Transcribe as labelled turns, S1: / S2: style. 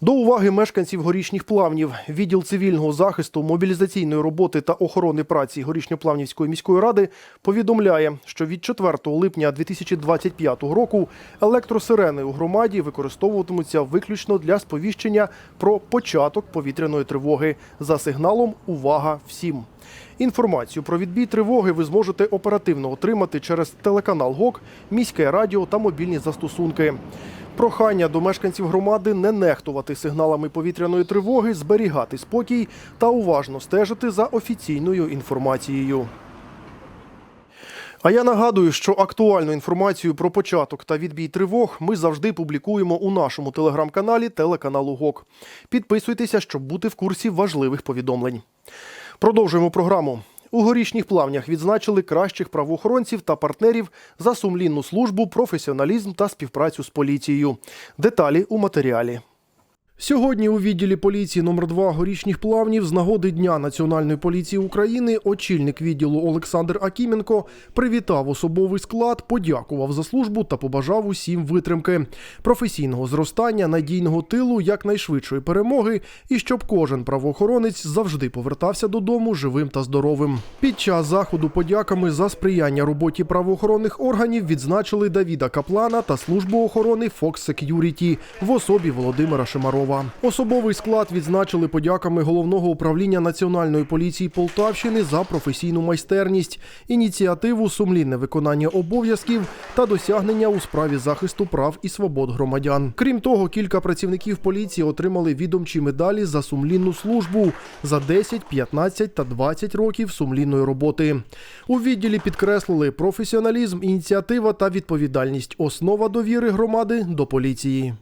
S1: До уваги мешканців горішніх плавнів відділ цивільного захисту, мобілізаційної роботи та охорони праці Горішньоплавнівської міської ради повідомляє, що від 4 липня 2025 року електросирени у громаді використовуватимуться виключно для сповіщення про початок повітряної тривоги за сигналом Увага всім. Інформацію про відбій тривоги ви зможете оперативно отримати через телеканал ГОК, міське радіо та мобільні застосунки. Прохання до мешканців громади не нехтувати сигналами повітряної тривоги, зберігати спокій та уважно стежити за офіційною інформацією. А я нагадую, що актуальну інформацію про початок та відбій тривог ми завжди публікуємо у нашому телеграм-каналі телеканалу ГОК. Підписуйтеся, щоб бути в курсі важливих повідомлень. Продовжуємо програму. У горішніх плавнях відзначили кращих правоохоронців та партнерів за сумлінну службу, професіоналізм та співпрацю з поліцією. Деталі у матеріалі. Сьогодні у відділі поліції номер 2 горішніх плавнів з нагоди Дня Національної поліції України очільник відділу Олександр Акіменко привітав особовий склад, подякував за службу та побажав усім витримки, професійного зростання, надійного тилу, якнайшвидшої перемоги і щоб кожен правоохоронець завжди повертався додому живим та здоровим. Під час заходу подяками за сприяння роботі правоохоронних органів відзначили Давіда Каплана та службу охорони Fox Security в особі Володимира Шимарова. Особовий склад відзначили подяками головного управління Національної поліції Полтавщини за професійну майстерність, ініціативу, сумлінне виконання обов'язків та досягнення у справі захисту прав і свобод громадян. Крім того, кілька працівників поліції отримали відомчі медалі за сумлінну службу за 10, 15 та 20 років сумлінної роботи. У відділі підкреслили професіоналізм, ініціатива та відповідальність основа довіри громади до поліції.